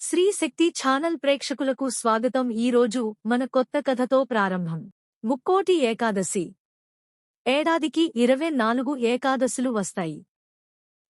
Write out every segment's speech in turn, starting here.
శ్రీ శక్తి channel ప్రేక్షకులకు స్వాగతం ఈరోజు మన కొత్త కథతో ప్రారంభం. ముక్కోటి ఏకాదశి. ఏడాదికి ఇరవై నాలుగు ఏకాదశులు వస్తాయి.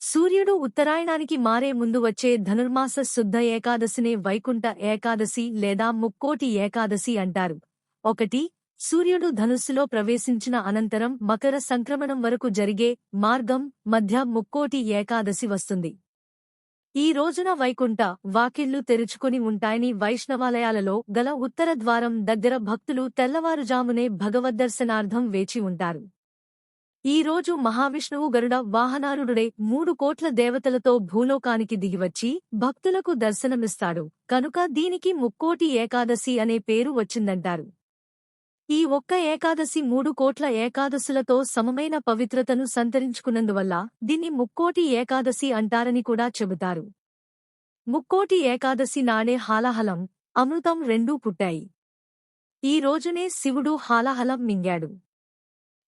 సూర్యుడు ఉత్తరాయణానికి మారే ముందు వచ్చే ధనుర్మాస శుద్ధ ఏకాదశినే వైకుంఠ ఏకాదశి లేదా ముక్కోటి ఏకాదశి అంటారు. ఒకటి సూర్యుడు ధనుస్సులో ప్రవేశించిన అనంతరం మకర సంక్రమణం వరకు జరిగే మార్గం మధ్య ముక్కోటి ఏకాదశి వస్తుంది. ఈ రోజున వైకుంఠ వాకిళ్ళు తెరుచుకుని ఉంటాయని వైష్ణవాలయాలలో గల ఉత్తర ద్వారం దగ్గర భక్తులు తెల్లవారుజామునే భగవద్దర్శనార్థం వేచి ఉంటారు. ఈ రోజు మహావిష్ణువు గరుడ వాహనారుడే మూడు కోట్ల దేవతలతో భూలోకానికి దిగివచ్చి భక్తులకు దర్శనమిస్తాడు. కనుక దీనికి ముక్కోటి ఏకాదశి అనే పేరు వచ్చిందంటారు. ఈ ఒక్క ఏకాదశి మూడు కోట్ల ఏకాదశులతో సమమైన పవిత్రతను సంతరించుకున్నందువల్ల దీన్ని ముక్కోటి ఏకాదశి అంటారని కూడా చెబుతారు. ముక్కోటి ఏకాదశి నాడే హాలాహలం అమృతం రెండూ పుట్టాయి. ఈ రోజునే శివుడు హాలాహలం మింగాడు.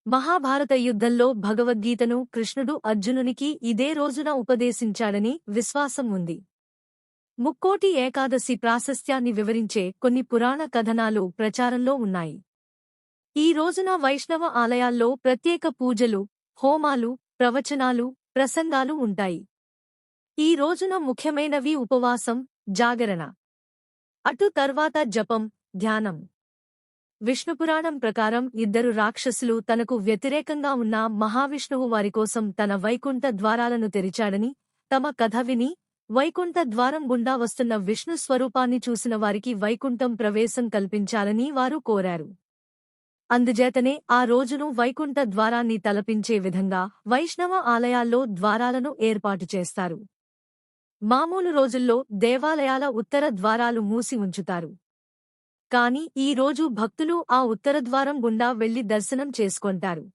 మహాభారత యుద్ధంలో భగవద్గీతను కృష్ణుడు అర్జునునికి ఇదే రోజున ఉపదేశించాడని విశ్వాసం ఉంది. ముక్కోటి ఏకాదశి ప్రాశస్త్యాన్ని వివరించే కొన్ని పురాణ కథనాలు ప్రచారంలో ఉన్నాయి. ఈ రోజున వైష్ణవ ఆలయాల్లో ప్రత్యేక పూజలు హోమాలు ప్రవచనాలు ప్రసంగాలు ఉంటాయి. ఈ రోజున ముఖ్యమైనవి ఉపవాసం జాగరణ. అటు తర్వాత జపం ధ్యానం. విష్ణుపురాణం ప్రకారం ఇద్దరు రాక్షసులు తనకు వ్యతిరేకంగా ఉన్న మహావిష్ణువు వారికోసం తన వైకుంఠ ద్వారాలను తెరిచాడని తమ కథ విని వైకుంఠ ద్వారం గుండా వస్తున్న విష్ణు స్వరూపాన్ని చూసిన వారికి వైకుంఠం ప్రవేశం కల్పించాలని వారు కోరారు. అందుచేతనే ఆ రోజును వైకుంఠ ద్వారాన్ని తలపించే విధంగా వైష్ణవ ఆలయాల్లో ద్వారాలను ఏర్పాటు చేస్తారు. మామూలు రోజుల్లో దేవాలయాల ఉత్తర ద్వారాలు మూసి ఉంచుతారు. కాని ఈ రోజు భక్తులు ఆ ఉత్తర ద్వారం గుండా వెళ్ళి దర్శనం చేసుకొంటారు.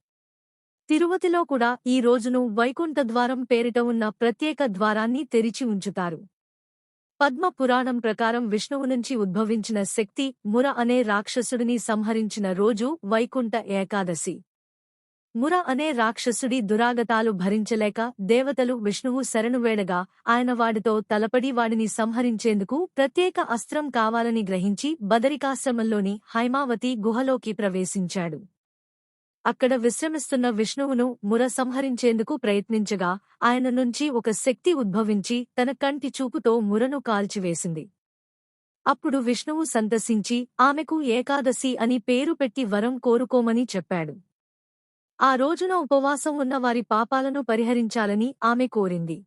తిరుపతిలో కూడా ఈ రోజును వైకుంఠ ద్వారం పేరిట ఉన్న ప్రత్యేక ద్వారాన్ని తెరిచి ఉంచుతారు. పద్మ పురాణం ప్రకారం విష్ణువు నుంచి ఉద్భవించిన శక్తి ముర అనే రాక్షసుడిని సంహరించిన రోజు వైకుంఠ ఏకాదశి. ముర అనే రాక్షసుడి దురాగతాలు భరించలేక దేవతలు విష్ణువు శరణువేడగా ఆయన వాడితో తలపడి వాడిని సంహరించేందుకు ప్రత్యేక అస్త్రం కావాలని గ్రహించి బదరికాశ్రమంలోని హైమావతి గుహలోకి ప్రవేశించాడు. అక్కడ విశ్రమిస్తున్న విష్ణువును ముర సంహరించేందుకు ప్రయత్నించగా ఆయన నుంచి ఒక శక్తి ఉద్భవించి తన కంటి చూపుతో మురను కాల్చివేసింది. అప్పుడు విష్ణువు సంతసించి ఆమెకు ఏకాదశి అని పేరు పెట్టి వరం కోరుకోమని చెప్పాడు. ఆ రోజున ఉపవాసం ఉన్న వారి పాపాలను పరిహరించాలని ఆమె కోరింది.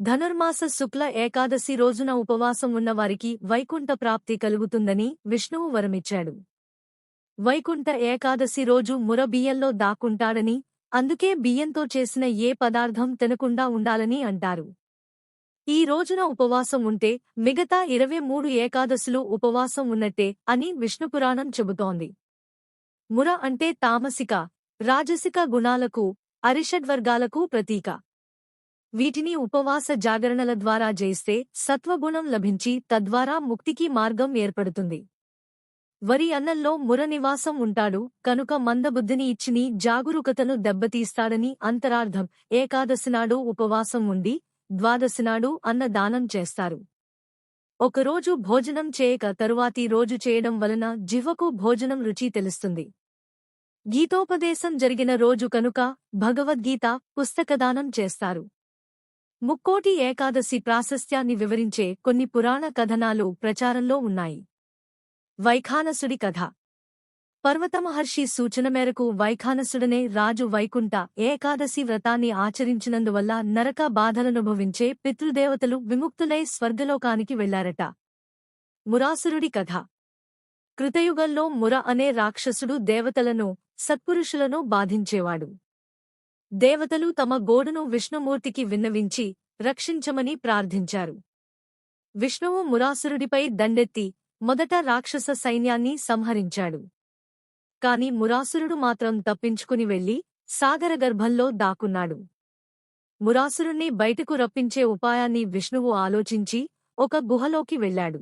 ధనుర్మాస శుక్ల ఏకాదశి రోజున ఉపవాసం ఉన్నవారికి వైకుంఠ ప్రాప్తి కలుగుతుందని విష్ణువు వరమిచ్చాడు. వైకుంఠ ఏకాదశి రోజు ముర బియ్యంలో దాక్కుంటాడని అందుకే బియ్యంతో చేసిన ఏ పదార్థం తినకుండా ఉండాలని అంటారు. ఈ రోజున ఉపవాసం ఉంటే మిగతా ఇరవై మూడు ఏకాదశులు ఉపవాసం ఉన్నట్టే అని విష్ణుపురాణం చెబుతోంది. ముర అంటే తామసిక రాజసిక గుణాలకు అరిషడ్వర్గాలకు ప్రతీక. వీటిని ఉపవాస జాగరణల ద్వారా జయిస్తే సత్వగుణం లభించి తద్వారా ముక్తికి మార్గం ఏర్పడుతుంది. వరి అన్నంలో ముర నివాసం ఉంటాడు కనుక మందబుద్ధిని ఇచ్చిని జాగరూకతను దెబ్బతీస్తాడని అంతరార్థం. ఏకాదశినాడు ఉపవాసం ఉండి ద్వాదశినాడు అన్న దానం చేస్తారు. ఒకరోజు భోజనం చేయక తరువాతి రోజు చేయడం వలన జివకు భోజనం రుచి తెలుస్తుంది. గీతోపదేశం జరిగిన రోజు కనుక భగవద్గీత పుస్తకదానం చేస్తారు. ముక్కోటి ఏకాదశి ప్రాశస్త్యాన్ని వివరించే కొన్ని పురాణ కథనాలు ప్రచారంలో ఉన్నాయి. వైఖానసుడి కథ. పర్వతమహర్షి సూచన మేరకు వైఖానసుడనే రాజు వైకుంఠ ఏకాదశి వ్రతాన్ని ఆచరించినందువల్ల నరక బాధలనుభవించే పితృదేవతలు విముక్తులై స్వర్గలోకానికి వెళ్ళారట. మురాసురుడి కథ. కృతయుగంలో ముర అనే రాక్షసుడు దేవతలను సత్పురుషులను బాధించేవాడు. దేవతలు తమ గోడును విష్ణుమూర్తికి విన్నవించి రక్షించమని ప్రార్థించారు. విష్ణువు మురాసురుడిపై దండెత్తి మొదట రాక్షస సైన్యాన్ని సంహరించాడు. కాని మురాసురుడు మాత్రం తప్పించుకుని వెళ్ళి సాగరగర్భంలో దాక్కున్నాడు. మురాసురుణ్ణి బయటకు రప్పించే ఉపాయాన్ని విష్ణువు ఆలోచించి ఒక గుహలోకి వెళ్ళాడు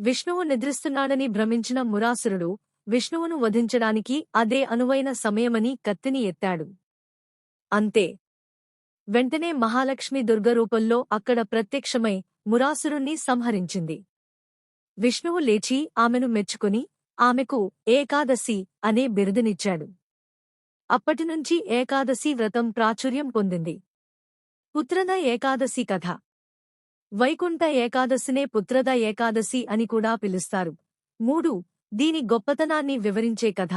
విష్ణువు నిద్రిస్తున్నాడని భ్రమించిన మురాసురుడు విష్ణువును వధించడానికి అదే అనువైన సమయమని కత్తిని ఎత్తాడు. అంతే. వెంటనే మహాలక్ష్మి దుర్గరూపంలో అక్కడ ప్రత్యక్షమై మురాసురుణ్ణి సంహరించింది. విష్ణువు లేచి ఆమెను మెచ్చుకుని ఆమెకు ఏకాదశి అనే బిరుదునిచ్చాడు. అప్పటినుంచి ఏకాదశి వ్రతం ప్రాచుర్యం పొందింది. పుత్రద ఏకాదశి కథ. వైకుంఠ ఏకాదశినే పుత్రద ఏకాదశి అని కూడా పిలుస్తారు. మూడు దీని గొప్పతనాన్ని వివరించే కథ.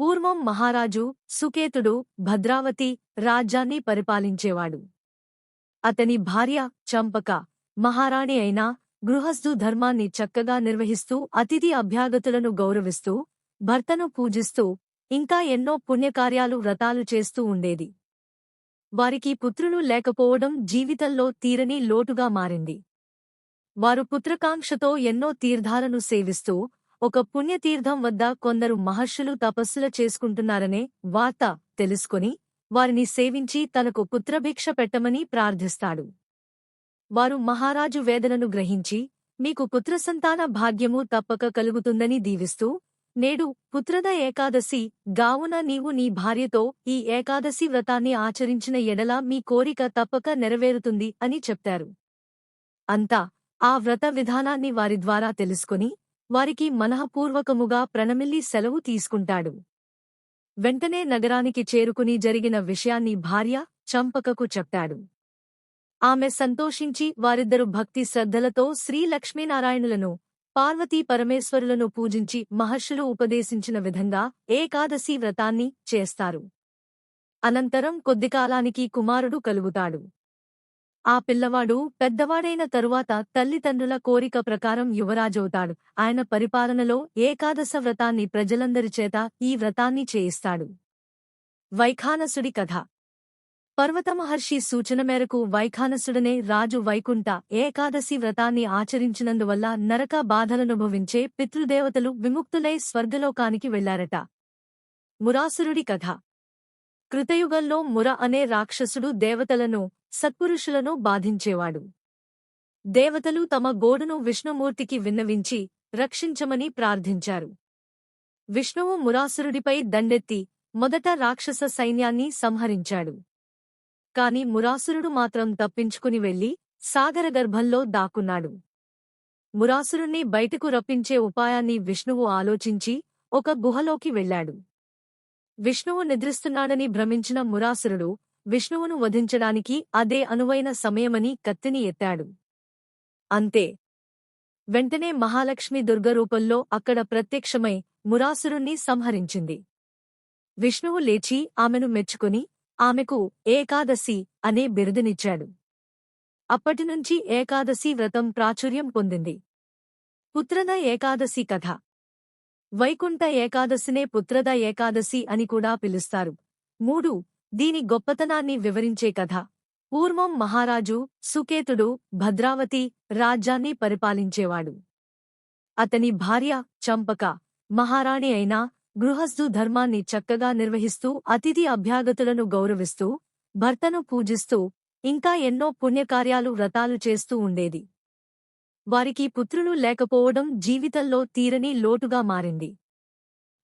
పూర్వం మహారాజు సుకేతుడు భద్రావతి రాజ్యాన్ని పరిపాలించేవాడు. అతని భార్య చంపక మహారాణి అయినా గృహస్థు ధర్మాన్ని చక్కగా నిర్వహిస్తూ అతిథి అభ్యాగతులను గౌరవిస్తూ భర్తను పూజిస్తూ ఇంకా ఎన్నో పుణ్యకార్యాలు వ్రతాలు చేస్తూ ఉండేది. వారికి పుత్రులు లేకపోవడం జీవితంలో తీరని లోటుగా మారింది. వారు పుత్రకాంక్షతో ఎన్నో తీర్థాలను సేవిస్తూ ఒక పుణ్యతీర్థం వద్ద కొందరు మహర్షులు తపస్సుల చేసుకుంటున్నారనే వార్త తెలుసుకుని వారిని సేవించి తనకు పుత్రభిక్ష పెట్టమని ప్రార్థిస్తాడు. వారు మహారాజు వేదనను గ్రహించి మీకు పుత్రసంతాన భాగ్యము తప్పక కలుగుతుందని దీవిస్తూ నేడు పుత్రద ఏకాదశి గావున నీవు నీ భార్యతో ఈ ఏకాదశి వ్రతాన్ని ఆచరించిన ఎడల మీ కోరిక తప్పక నెరవేరుతుంది అని చెప్తారు. అంతా ఆ వ్రత విధానాన్ని వారి ద్వారా తెలుసుకుని వారికి మనఃపూర్వకముగా ప్రణమిల్లి సెలవు తీసుకుంటాడు. వెంటనే నగరానికి చేరుకుని జరిగిన విషయాన్ని భార్య చంపకకు చెప్పాడు ఆమె సంతోషించి వారిద్దరు భక్తి శ్రద్ధలతో శ్రీ లక్ష్మీనారాయణులను పార్వతీ పరమేశ్వరులను పూజించి మహర్షులు ఉపదేశించిన విధంగా ఏకాదశి వ్రతాన్ని చేస్తారు. అనంతరం కొద్దికాలానికి కుమారుడు కలుగుతాడు. ఆ పిల్లవాడు పెద్దవాడైన తరువాత తల్లిదండ్రుల కోరిక ప్రకారం యువరాజవుతాడు. ఆయన పరిపాలనలో ఏకాదశ వ్రతాన్ని ప్రజలందరి చేత ఈ వ్రతాన్ని చేయిస్తాడు. వైఖానసుడి కథ. పర్వతమహర్షి సూచన మేరకు వైఖానసుడనే రాజు వైకుంఠ ఏకాదశి వ్రతాన్ని ఆచరించినందువల్ల నరక బాధలనుభవించే పితృదేవతలు విముక్తులై స్వర్గలోకానికి వెళ్ళారట. మురాసురుడి కథ. కృతయుగంలో ముర అనే రాక్షసుడు దేవతలను సత్పురుషులను బాధించేవాడు. దేవతలు తమ గోడును విష్ణుమూర్తికి విన్నవించి రక్షించమని ప్రార్థించారు. విష్ణువు మురాసురుడిపై దండెత్తి మొదట రాక్షస సైన్యాన్ని సంహరించాడు. కాని మురాసురుడు మాత్రం తప్పించుకుని వెళ్ళి సాగరగర్భంలో దాక్కున్నాడు. మురాసురుణ్ణి బయటకు రప్పించే ఉపాయాన్ని విష్ణువు ఆలోచించి ఒక గుహలోకి వెళ్ళాడు విష్ణువు నిద్రిస్తున్నాడని భ్రమించిన మురాసురుడు విష్ణువును వధించడానికి అదే అనువైన సమయమని కత్తిని ఎత్తాడు. అంతే. వెంటనే మహాలక్ష్మి దుర్గరూపంలో అక్కడ ప్రత్యక్షమై మురాసురుణ్ణి సంహరించింది. విష్ణువు లేచి ఆమెను మెచ్చుకుని ఆమెకు ఏకాదశి అనే బిరుదునిచ్చాడు. అప్పటినుంచి ఏకాదశి వ్రతం ప్రాచుర్యం పొందింది. పుత్రద ఏకాదశి కథ. వైకుంఠ ఏకాదశినే పుత్రద ఏకాదశి అని కూడా పిలుస్తారు. మూడు దీని గొప్పతనాన్ని వివరించే కథ. పూర్వం మహారాజు సుకేతుడు భద్రావతి రాజ్యాన్ని పరిపాలించేవాడు. అతని భార్య చంపక మహారాణి అయినా గృహస్థు ధర్మాన్ని చక్కగా నిర్వహిస్తూ అతిథి అభ్యాగతులను గౌరవిస్తూ భర్తను పూజిస్తూ ఇంకా ఎన్నో పుణ్యకార్యాలు వ్రతాలు చేస్తూ ఉండేది. వారికి పుత్రులు లేకపోవడం జీవితంలో తీరని లోటుగా మారింది.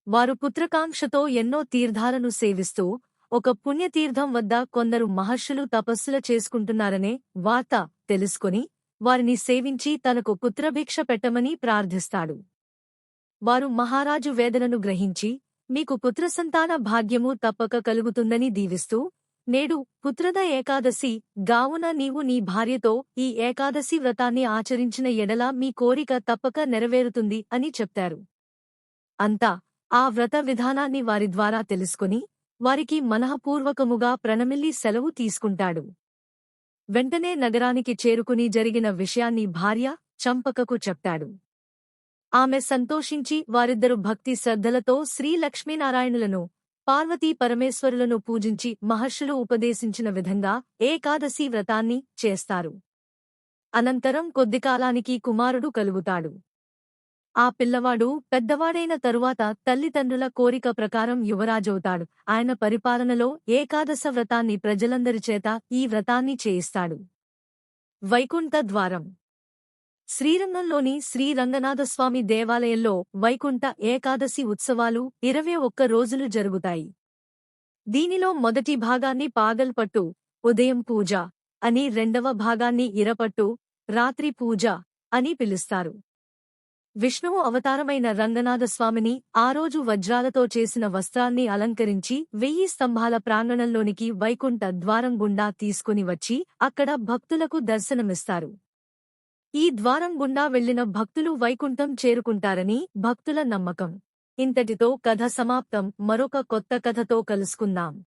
వారు పుత్రకాంక్షతో ఎన్నో తీర్థాలను సేవిస్తూ ఒక పుణ్యతీర్థం వద్ద కొందరు మహర్షులు తపస్సుల చేసుకుంటున్నారనే వార్త తెలుసుకుని వారిని సేవించి తనకు పుత్రభిక్ష పెట్టమని ప్రార్థిస్తాడు. వారు మహారాజు వేదనను గ్రహించి మీకు పుత్రసంతాన భాగ్యము తప్పక కలుగుతుందని దీవిస్తూ నేడు పుత్రద ఏకాదశి గావున నీవు నీ భార్యతో ఈ ఏకాదశి వ్రతాన్ని ఆచరించిన ఎడల మీ కోరిక తప్పక నెరవేరుతుంది అని చెప్తారు. అంతా ఆ వ్రత విధానాన్ని వారి ద్వారా తెలుసుకుని వారికి మనఃపూర్వకముగా ప్రణమిల్లి సెలవు తీసుకుంటాడు. వెంటనే నగరానికి చేరుకుని జరిగిన విషయాన్ని భార్య చంపకకు చెప్తాడు. ఆమె సంతోషించి వారిద్దరు భక్తి శ్రద్ధలతో శ్రీ లక్ష్మీనారాయణులను పార్వతీ పరమేశ్వరులను పూజించి మహర్షులు ఉపదేశించిన విధంగా ఏకాదశి వ్రతాన్ని చేస్తారు. అనంతరం కొద్దికాలానికి కుమారుడు కలుగుతాడు ఆ పిల్లవాడు పెద్దవాడైన తరువాత తల్లిదండ్రుల కోరిక ప్రకారం యువరాజవుతాడు. ఆయన పరిపాలనలో ఏకాదశ వ్రతాన్ని ప్రజలందరి చేత ఈ వ్రతాన్ని చేయిస్తాడు. వైకుంఠ ద్వారం శ్రీరంగంలోని శ్రీరంగనాథస్వామి దేవాలయంలో వైకుంఠ ఏకాదశి ఉత్సవాలు ఇరవై ఒక్క రోజులు జరుగుతాయి. దీనిలో మొదటి భాగాన్ని పాగల్పట్టు ఉదయం పూజ అని రెండవ భాగాన్ని ఇరపట్టు రాత్రి పూజ అని పిలుస్తారు. విష్ణువు అవతారమైన రంగనాథస్వామిని ఆ రోజు వజ్రాలతో చేసిన వస్త్రాన్ని అలంకరించి వెయ్యి స్తంభాల ప్రాంగణంలోనికి వైకుంఠ ద్వారం గుండా తీసుకుని వచ్చి అక్కడ భక్తులకు దర్శనమిస్తారు. ఈ ద్వారం గుండా వెళ్ళిన భక్తులు వైకుంఠం చేరుకుంటారని భక్తుల నమ్మకం. ఇంతటితో కథ సమాప్తం. మరొక కొత్త కథతో కలుసుకుందాం.